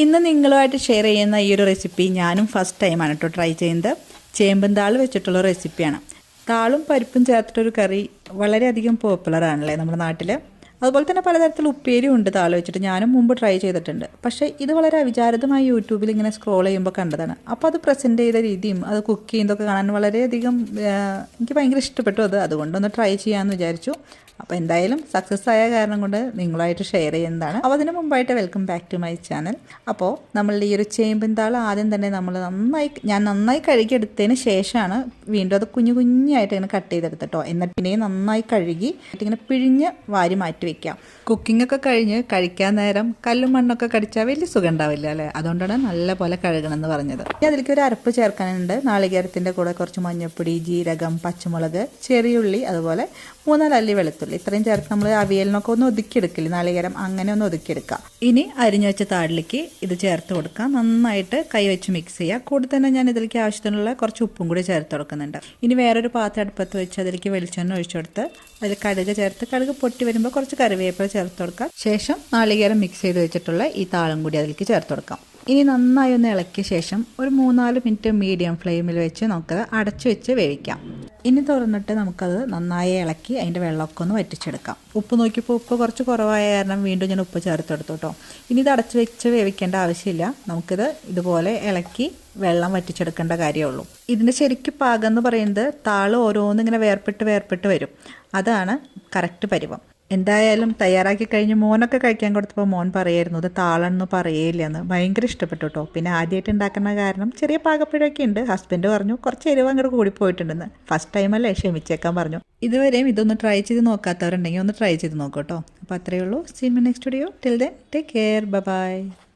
ഇന്ന് നിങ്ങളുമായിട്ട് ഷെയർ ചെയ്യുന്ന ഈ ഒരു റെസിപ്പി ഞാനും ഫസ്റ്റ് ടൈമാണ് കേട്ടോ ട്രൈ ചെയ്യുന്നത്. ചേമ്പൻ താൾ വെച്ചിട്ടുള്ള റെസിപ്പിയാണ് താളും പരിപ്പും ചേർത്തിട്ടൊരു കറി വളരെയധികം പോപ്പുലർ ആണല്ലേ നമ്മുടെ നാട്ടിൽ അതുപോലെ തന്നെ പലതരത്തിലുള്ള ഉപ്പേരിയും ഉണ്ട് താളം വെച്ചിട്ട് ഞാനും മുമ്പ് ട്രൈ ചെയ്തിട്ടുണ്ട്. പക്ഷേ ഇത് വളരെ അവിചാരിതമായി യൂട്യൂബിൽ ഇങ്ങനെ സ്ക്രോൾ ചെയ്യുമ്പോൾ കണ്ടതാണ്. അപ്പോൾ അത് പ്രസന്റ് ചെയ്ത രീതിയും അത് കുക്ക് ചെയ്യുന്നതൊക്കെ കാണാൻ വളരെയധികം എനിക്ക് ഭയങ്കര ഇഷ്ടപ്പെട്ടു അത്. അതുകൊണ്ടൊന്ന് ട്രൈ ചെയ്യാമെന്ന് വിചാരിച്ചു. അപ്പോൾ എന്തായാലും സക്സസ് ആയ കാരണം കൊണ്ട് നിങ്ങളായിട്ട് ഷെയർ ചെയ്യുന്നതാണ്. അപ്പോൾ അതിന് മുമ്പായിട്ട് welcome back to my channel അപ്പോൾ നമ്മളുടെ ഈ ഒരു ചേമ്പിൻ താൾ ആദ്യം തന്നെ നമ്മൾ നന്നായി ഞാൻ നന്നായി കഴുകിയെടുത്തതിന് ശേഷമാണ് വീണ്ടും അത് കുഞ്ഞു കുഞ്ഞായിട്ട് ഇങ്ങനെ കട്ട് ചെയ്തെടുത്തിട്ടോ എന്നിട്ട് പിന്നെ നന്നായി കഴുകി ഇങ്ങനെ പിഴിഞ്ഞ് വാരി മാറ്റി വെക്കാം. കുക്കിംഗ് ഒക്കെ കഴിഞ്ഞ് കഴിക്കാൻ നേരം കല്ലും മണ്ണൊക്കെ കടിച്ചാൽ വലിയ സുഖം ഉണ്ടാവില്ല അല്ലേ? അതുകൊണ്ടാണ് നല്ല പോലെ കഴുകണം എന്ന് പറഞ്ഞത്. ഇനി അതിലേക്ക് ഒരു അരപ്പ് ചേർക്കാനുണ്ട്. നാളികേരത്തിന്റെ കൂടെ കുറച്ച് മഞ്ഞൾപ്പൊടി ജീരകം പച്ചമുളക് ചെറിയുള്ളി അതുപോലെ മൂന്നാൽ അല്ലി വെളുത്തുള്ളി. ഇത്രയും ചേർത്ത് നമ്മൾ അവിയലിനൊക്കെ ഒന്ന് ഒതുക്കിയെടുക്കില്ലേ? നാളികേരം അങ്ങനെ ഒന്ന് ഒതുക്കിയെടുക്കാം. ഇനി അരിഞ്ഞു വെച്ച താടിലേക്ക് ഇത് ചേർത്ത് കൊടുക്കാം. നന്നായിട്ട് കൈ വെച്ച് മിക്സ് ചെയ്യുക കൂടെ തന്നെ ഞാൻ ഇതിലേക്ക് ആവശ്യത്തിനുള്ള കുറച്ച് ഉപ്പും കൂടി ചേർത്ത് കൊടുക്കുന്നുണ്ട്. ഇനി വേറൊരു പാത്രം അടുപ്പത്ത് വെച്ച് അതിലേക്ക് വെളിച്ചെണ്ണ ഒഴിച്ചു കൊടുത്ത് അതിൽ കടുക് ചേർത്ത് കടുക് പൊട്ടി വരുമ്പോൾ കുറച്ച് കറിവേപ്പില ചേർത്ത് കൊടുക്കാം. ശേഷം നാളികേരം മിക്സ് ചെയ്ത് വെച്ചിട്ടുള്ള ഈ താളം കൂടി അതിലേക്ക് ചേർത്ത് കൊടുക്കാം. ഇനി നന്നായി ഒന്ന് ഇളക്കിയ ശേഷം ഒരു മൂന്നാൽ മിനിറ്റ് മീഡിയം ഫ്ലെയിമിൽ വെച്ച് നമുക്കത് അടച്ചു വെച്ച് വേവിക്കാം. ഇനി തുറന്നിട്ട് നമുക്കത് നന്നായി ഇളക്കി അതിന്റെ വെള്ളമൊക്കെ ഒന്ന് വറ്റിച്ചെടുക്കാം. ഉപ്പ് നോക്കിയപ്പോൾ ഉപ്പ് കുറച്ച് കുറവായ കാരണം വീണ്ടും ഞാൻ ഉപ്പ് ചേർത്തെടുത്തു കേട്ടോ. ഇനി ഇത് അടച്ചു വെച്ച് വേവിക്കേണ്ട ആവശ്യമില്ല. നമുക്കിത് ഇതുപോലെ ഇളക്കി വെള്ളം വറ്റിച്ചെടുക്കേണ്ട കാര്യമുള്ളൂ ഇതിന്റെ ശരിക്കും പാകം എന്ന് പറയുന്നത് താൾ ഓരോന്നിങ്ങനെ വേർപെട്ട് വേർപെട്ട് വരും. അതാണ് കറക്റ്റ് പരുവം. എന്തായാലും തയ്യാറാക്കി കഴിഞ്ഞ് മോനൊക്കെ കഴിക്കാൻ കൊടുത്തപ്പോൾ മോൻ പറയായിരുന്നു ഇത് താളെന്ന് പറയേയില്ല എന്ന്. ഭയങ്കര ഇഷ്ടപ്പെട്ടു കേട്ടോ പിന്നെ ആദ്യമായിട്ട് ഉണ്ടാക്കുന്ന കാരണം ചെറിയ പാകപ്പിഴൊക്കെ ഉണ്ട്. ഹസ്ബൻഡ് പറഞ്ഞു കുറച്ച് എരിവ് അങ്ങോട്ട് കൂടിപ്പോയിട്ടുണ്ടെന്ന് ഫസ്റ്റ് ടൈം അല്ലേ ക്ഷമിച്ചേക്കാൻ പറഞ്ഞു. ഇതുവരെയും ഇതൊന്ന് ട്രൈ ചെയ്ത് നോക്കാത്തവരുണ്ടെങ്കിൽ ഒന്ന് ട്രൈ ചെയ്ത് നോക്കൂ കേട്ടോ അപ്പോൾ അത്രയേ ഉള്ളൂ. See in next video till then take care bye